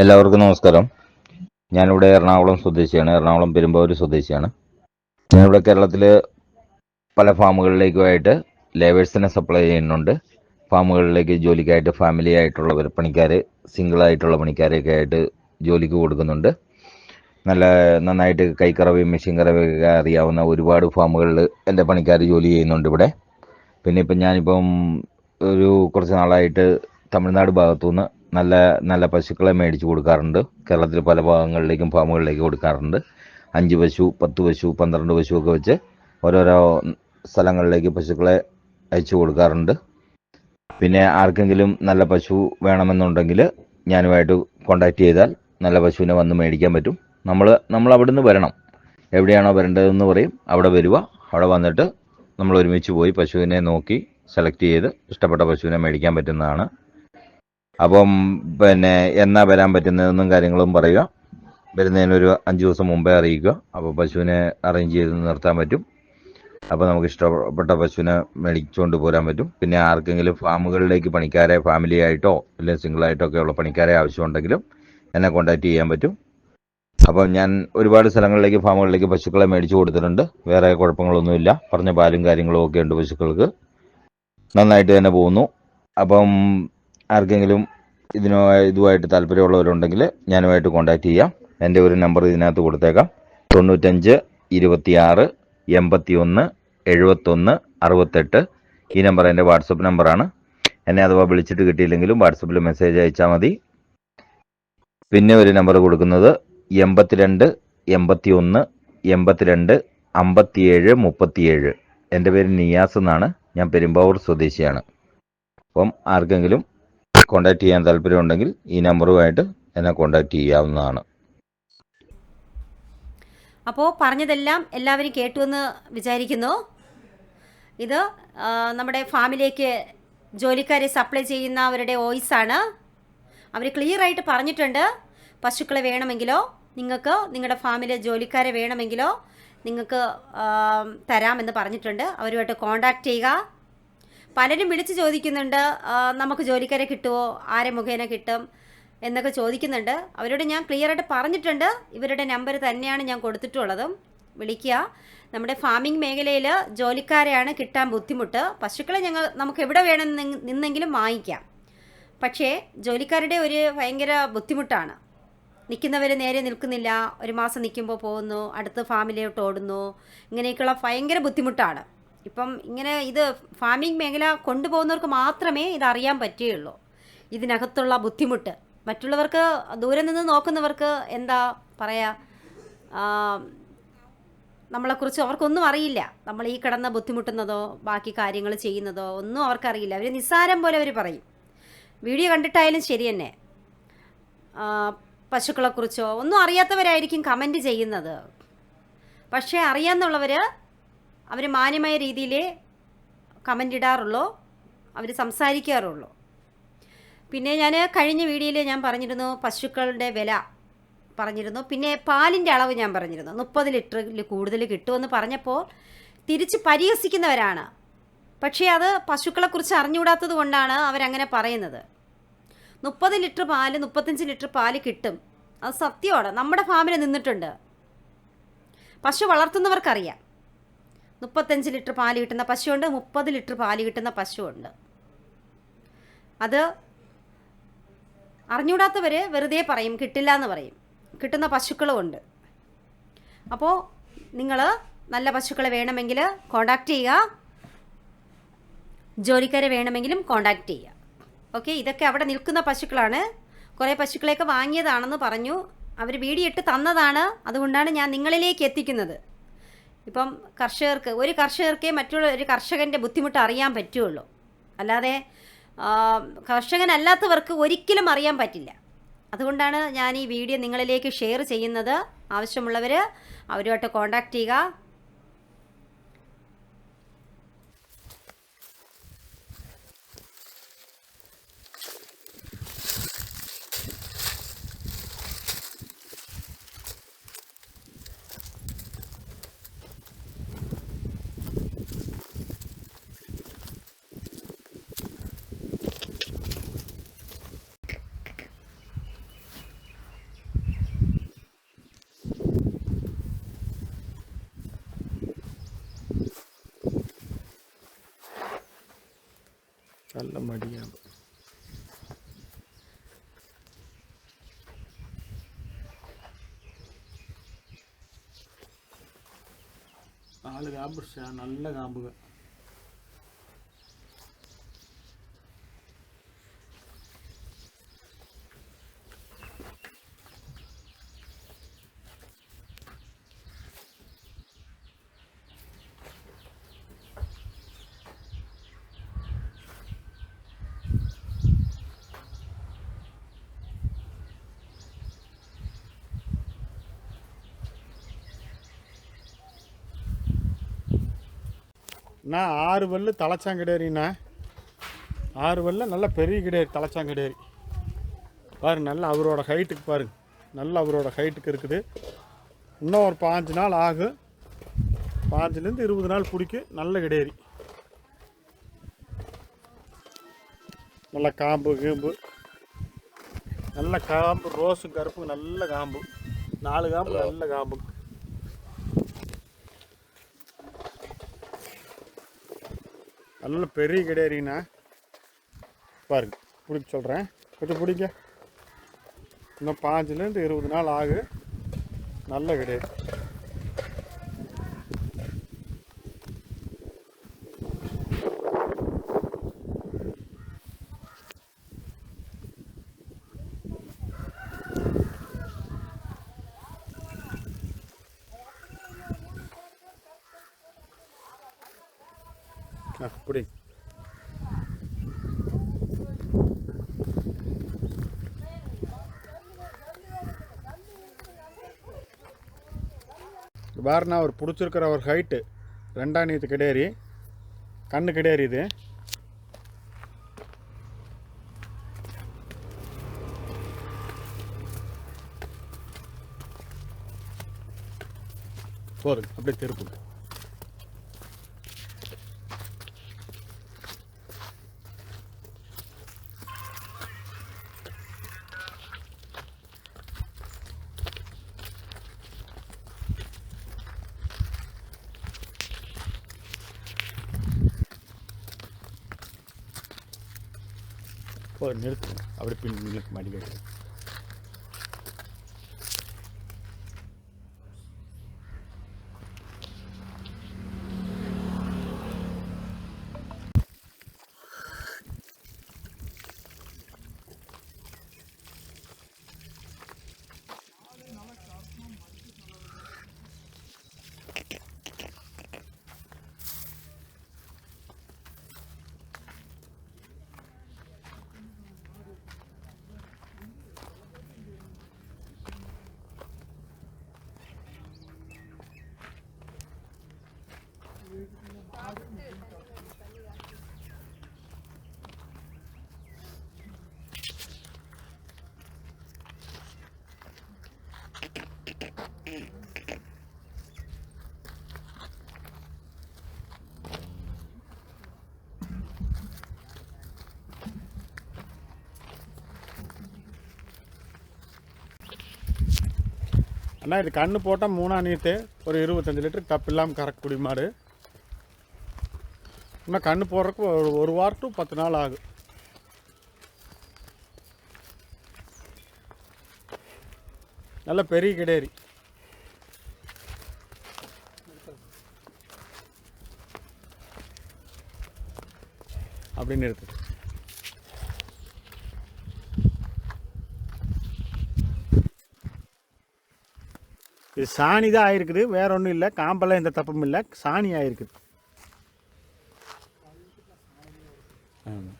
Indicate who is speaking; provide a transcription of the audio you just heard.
Speaker 1: എല്ലാവർക്കും നമസ്കാരം. ഞാനിവിടെ എറണാകുളം സ്വദേശിയാണ്. എറണാകുളം പെരുമ്പാവൂർ സ്വദേശിയാണ്. ഞാനിവിടെ കേരളത്തിൽ പല ഫാമുകളിലേക്കുമായിട്ട് ലേബേഴ്സിനെ സപ്ലൈ ചെയ്യുന്നുണ്ട്. ഫാമുകളിലേക്ക് ജോലിക്കായിട്ട് ഫാമിലി ആയിട്ടുള്ളവർ പണിക്കാർ സിംഗിൾ ആയിട്ടുള്ള പണിക്കാരെയൊക്കെ ആയിട്ട് ജോലിക്ക് കൊടുക്കുന്നുണ്ട്. നല്ല നന്നായിട്ട് കൈക്കറവയും മെഷീൻ കറവയൊക്കെ അറിയാവുന്ന ഒരുപാട് ഫാമുകളിൽ എന്റെ പണിക്കാർ ജോലി ചെയ്യുന്നുണ്ട് ഇവിടെ. പിന്നെ ഇപ്പം ഞാനിപ്പം ഒരു കുറച്ച് നാളായിട്ട് തമിഴ്നാട് ഭാഗത്തുനിന്ന് നല്ല നല്ല പശുക്കളെ മേടിച്ച് കൊടുക്കാറുണ്ട്. കേരളത്തിൽ പല ഭാഗങ്ങളിലേക്കും ഫാമുകളിലേക്കും കൊടുക്കാറുണ്ട്. അഞ്ച് പശു പത്ത് പശു പന്ത്രണ്ട് പശു ഒക്കെ വെച്ച് ഓരോരോ സ്ഥലങ്ങളിലേക്ക് പശുക്കളെ അയച്ചു കൊടുക്കാറുണ്ട്. പിന്നെ ആർക്കെങ്കിലും നല്ല പശു വേണമെന്നുണ്ടെങ്കിൽ ഞാനുമായിട്ട് കോണ്ടാക്ട് ചെയ്താൽ നല്ല പശുവിനെ വന്ന് മേടിക്കാൻ പറ്റും. നമ്മൾ നമ്മൾ അവിടുന്ന് വരണം. എവിടെയാണോ വരേണ്ടതെന്ന് പറയും. അവിടെ വരിക. അവിടെ വന്നിട്ട് നമ്മൾ ഒരുമിച്ച് പോയി പശുവിനെ നോക്കി സെലക്ട് ചെയ്ത് ഇഷ്ടപ്പെട്ട പശുവിനെ മേടിക്കാൻ പറ്റുന്നതാണ്. അപ്പം പിന്നെ എന്നാ വരാൻ പറ്റുന്നതെന്നും കാര്യങ്ങളും പറയുക. വരുന്നതിനൊരു അഞ്ച് ദിവസം മുമ്പേ അറിയിക്കുക. അപ്പോൾ പശുവിനെ അറേഞ്ച് ചെയ്ത് നിർത്താൻ പറ്റും. അപ്പോൾ നമുക്ക് ഇഷ്ടപ്പെട്ട പശുവിനെ മേടിച്ചുകൊണ്ട് പോരാൻ പറ്റും. പിന്നെ ആർക്കെങ്കിലും ഫാമുകളിലേക്ക് പണിക്കാരെ ഫാമിലി ആയിട്ടോ അല്ലെങ്കിൽ സിംഗിൾ ആയിട്ടോ ഒക്കെ ഉള്ള പണിക്കാരെ ആവശ്യമുണ്ടെങ്കിലും എന്നെ കോൺടാക്ട് ചെയ്യാൻ പറ്റും. അപ്പം ഞാൻ ഒരുപാട് സ്ഥലങ്ങളിലേക്ക് ഫാമുകളിലേക്ക് പശുക്കളെ മേടിച്ചു കൊടുത്തിട്ടുണ്ട്. വേറെ കുഴപ്പങ്ങളൊന്നുമില്ല. പറഞ്ഞ പാലും കാര്യങ്ങളും ഒക്കെ ഉണ്ട് പശുക്കൾക്ക്. നന്നായിട്ട് തന്നെ പോകുന്നു. അപ്പം ആർക്കെങ്കിലും ഇതിനോ ഇതുമായിട്ട് താല്പര്യമുള്ളവരുണ്ടെങ്കിൽ ഞാനുമായിട്ട് കോൺടാക്റ്റ് ചെയ്യാം. എന്റെ ഒരു നമ്പർ ഇതിനകത്ത് കൊടുത്തേക്കാം. തൊണ്ണൂറ്റഞ്ച് ഇരുപത്തിയാറ് എൺപത്തി ഒന്ന് എഴുപത്തൊന്ന് അറുപത്തെട്ട്. ഈ നമ്പർ എന്റെ വാട്സപ്പ് നമ്പറാണ് എന്നെ അഥവാ വിളിച്ചിട്ട് കിട്ടിയില്ലെങ്കിലും വാട്സപ്പിൽ മെസ്സേജ് അയച്ചാൽ മതി. പിന്നെ ഒരു നമ്പർ കൊടുക്കുന്നത് എൺപത്തിരണ്ട് എൺപത്തി ഒന്ന് എൺപത്തിരണ്ട് അമ്പത്തിയേഴ് മുപ്പത്തിയേഴ്. എന്റെ പേര് നിയാസ് എന്നാണ്. ഞാൻ പെരുമ്പാവൂർ സ്വദേശിയാണ്. അപ്പം ആർക്കെങ്കിലും കോൺടാക്ട് ചെയ്യാൻ താല്പര്യമുണ്ടെങ്കിൽ ഈ നമ്പറുമായിട്ട് എന്നെ കോണ്ടാക്ട് ചെയ്യാവുന്നതാണ്.
Speaker 2: അപ്പോൾ പറഞ്ഞതെല്ലാം എല്ലാവരും കേട്ടു എന്ന് വിചാരിക്കുന്നു. ഇത് നമ്മുടെ ഫാമിലേക്ക് ജോലിക്കാരെ സപ്ലൈ ചെയ്യുന്നവരുടെ വോയിസാണ് അവർ ക്ലിയർ ആയിട്ട് പറഞ്ഞിട്ടുണ്ട്. പശുക്കളെ വേണമെങ്കിലോ നിങ്ങൾക്ക് നിങ്ങളുടെ ഫാമിലെ ജോലിക്കാരെ വേണമെങ്കിലോ നിങ്ങൾക്ക് തരാമെന്ന് പറഞ്ഞിട്ടുണ്ട്. അവരുമായിട്ട് കോണ്ടാക്ട് ചെയ്യുക. പലരും വിളിച്ച് ചോദിക്കുന്നുണ്ട് നമുക്ക് ജോലിക്കാരെ കിട്ടുമോ ആരെ മുഖേന കിട്ടും? എന്നൊക്കെ ചോദിക്കുന്നുണ്ട്. അവരോട് ഞാൻ ക്ലിയർ ആയിട്ട് പറഞ്ഞിട്ടുണ്ട്. ഇവരുടെ നമ്പർ തന്നെയാണ് ഞാൻ കൊടുത്തിട്ടുള്ളതും. വിളിക്കുക. നമ്മുടെ ഫാമിംഗ് മേഖലയിൽ ജോലിക്കാരെയാണ് കിട്ടാൻ ബുദ്ധിമുട്ട്. പശുക്കളെ ഞങ്ങൾ നമുക്ക് എവിടെ വേണം നിന്നെങ്കിലും വാങ്ങിക്കാം. പക്ഷേ ജോലിക്കാരുടെ ഒരു ഭയങ്കര ബുദ്ധിമുട്ടാണ്. നിൽക്കുന്നവർ നേരെ നിൽക്കുന്നില്ല. ഒരു മാസം നിൽക്കുമ്പോൾ പോകുന്നു അടുത്ത ഫാമിലോട്ട് ഓടുന്നു. ഇങ്ങനെയൊക്കെയുള്ള ഭയങ്കര ബുദ്ധിമുട്ടാണ്. ഇപ്പം ഇങ്ങനെ ഇത് ഫാമിംഗ് മേഖല കൊണ്ടുപോകുന്നവർക്ക് മാത്രമേ ഇത് അറിയാൻ പറ്റുകയുള്ളൂ. ഇതിനകത്തുള്ള ബുദ്ധിമുട്ട്. മറ്റുള്ളവർക്ക് ദൂരെ നിന്ന് നോക്കുന്നവർക്ക് എന്താ പറയുക നമ്മളെക്കുറിച്ച് അവർക്കൊന്നും അറിയില്ല. നമ്മൾ ഈ കിടന്ന് ബുദ്ധിമുട്ടുന്നതോ ബാക്കി കാര്യങ്ങൾ ചെയ്യുന്നതോ ഒന്നും അവർക്കറിയില്ല. അവർ നിസ്സാരം പോലെ അവർ പറയും. വീഡിയോ കണ്ടിട്ടായാലും ശരി തന്നെ. പശുക്കളെക്കുറിച്ചോ ഒന്നും അറിയാത്തവരായിരിക്കും കമന്റ് ചെയ്യുന്നത്. പക്ഷേ അറിയാമെന്നുള്ളവർ അവർ മാന്യമായ രീതിയിലേ കമന്റ് ഇടാറുള്ളൂ? അവർ സംസാരിക്കാറുള്ളൂ? പിന്നെ ഞാൻ കഴിഞ്ഞ വീഡിയോയിൽ ഞാൻ പറഞ്ഞിരുന്നു പശുക്കളുടെ വില പറഞ്ഞിരുന്നു. പിന്നെ പാലിന്റെ അളവ് ഞാൻ പറഞ്ഞിരുന്നു. മുപ്പത് ലിറ്ററിൽ കൂടുതൽ കിട്ടുമെന്ന് പറഞ്ഞപ്പോൾ തിരിച്ച് പരിഹസിക്കുന്നവരാണ്. പക്ഷേ അത് പശുക്കളെക്കുറിച്ച് അറിഞ്ഞുകൂടാത്തത് കൊണ്ടാണ് അവരങ്ങനെ പറയുന്നത്. മുപ്പത് ലിറ്റർ പാൽ മുപ്പത്തഞ്ച് ലിറ്റർ പാൽ കിട്ടും. അത് സത്യമാണ്. നമ്മുടെ ഫാമിൽ നിന്നിട്ടുണ്ട്. പശു വളർത്തുന്നവർക്കറിയാം. മുപ്പത്തഞ്ച് ലിറ്റർ പാൽ കിട്ടുന്ന പശുവുണ്ട് മുപ്പത് ലിറ്റർ പാൽ കിട്ടുന്ന പശുവുണ്ട്. അത് അറിഞ്ഞൂടാത്തവർ വെറുതെ പറയും കിട്ടില്ല എന്ന് പറയും. കിട്ടുന്ന പശുക്കളും ഉണ്ട്. അപ്പോൾ നിങ്ങൾ നല്ല പശുക്കളെ വേണമെങ്കിൽ കോണ്ടാക്ട് ചെയ്യുക. ജോലിക്കാരെ വേണമെങ്കിലും കോണ്ടാക്ട് ചെയ്യുക. ഓക്കെ ഇതൊക്കെ അവിടെ നിൽക്കുന്ന പശുക്കളാണ്. കുറേ പശുക്കളെയൊക്കെ വാങ്ങിയതാണെന്ന് പറഞ്ഞു. അവർ വീടിയിട്ട് തന്നതാണ്. അതുകൊണ്ടാണ് ഞാൻ നിങ്ങളിലേക്ക് എത്തിക്കുന്നത്. ഇപ്പം കർഷകർക്ക് ഒരു കർഷകർക്കേ മറ്റുള്ള ഒരു കർഷകന്റെ ബുദ്ധിമുട്ട് അറിയാൻ പറ്റുള്ളൂ. അല്ലാതെ കർഷകനല്ലാത്തവർക്ക് ഒരിക്കലും അറിയാൻ പറ്റില്ല. അതുകൊണ്ടാണ് ഞാൻ ഈ വീഡിയോ നിങ്ങളിലേക്ക് ഷെയർ ചെയ്യുന്നത്. ആവശ്യമുള്ളവർ അവരുമായിട്ട് കോണ്ടാക്ട് ചെയ്യുക.
Speaker 3: நல்ல மடியாக நாலு காம்பு நல்ல காம்புகள் நான் ஆறு வல்லு தலைச்சாங்கிடேரிண்ணா. ஆறு வல்ல நல்ல பெரிய கிடையாது தலைச்சாங்கிடேரி. பாருங்க நல்லா அவரோட ஹைட்டுக்கு பாருங்க நல்ல அவரோட ஹைட்டுக்கு இருக்குது. இன்னும் ஒரு பாஞ்சு நாள் ஆகும் பாஞ்சுலேருந்து இருபது நாள் பிடிக்கும் நல்ல கிடையாது. நல்ல காம்பு கீம்பு. நல்ல காம்பு ரோஸும் கருப்பு நல்ல காம்பு. நாலு காம்பு நல்ல காம்பு. நல்ல பெரிய கிடையாதுண்ணா பாருங்க பிடிக்க சொல்கிறேன் கொஞ்சம் பிடிங்க. இன்னும் பாஞ்சுலேருந்து இருபது நாள் ஆகு நல்ல கிடையாது குடி. பாருண்ணா அவர் பிடிச்சிருக்கிற ஒரு ஹைட்டு ரெண்டாம் நீத்து கிடையாது கண்ணு கிடையாது இது. போதுங்க அப்படியே திருப்புங்க. അപ്പോൾ നിർത്തും അവിടെ നിങ്ങൾക്ക് മടി കേട്ടു அண்ணா இது கண்ணு போட்டால் மூணா நீத்து ஒரு இருபத்தஞ்சி லிட்டர் தப்பு இல்லாமல் கறக்கக்கூடிய மாடு. இன்னும் கண்ணு போடுறதுக்கு ஒரு ஒரு வாரம் டு பத்து நாள் ஆகும். நல்ல பெரிய கிடேரி அப்படின்னு இருக்கு இது சாணி தான் ஆகிருக்குது வேற ஒன்றும் இல்லை. காம்பெல்லாம் எந்த தப்பும் இல்லை. சாணி ஆகிருக்குது ஆமாம்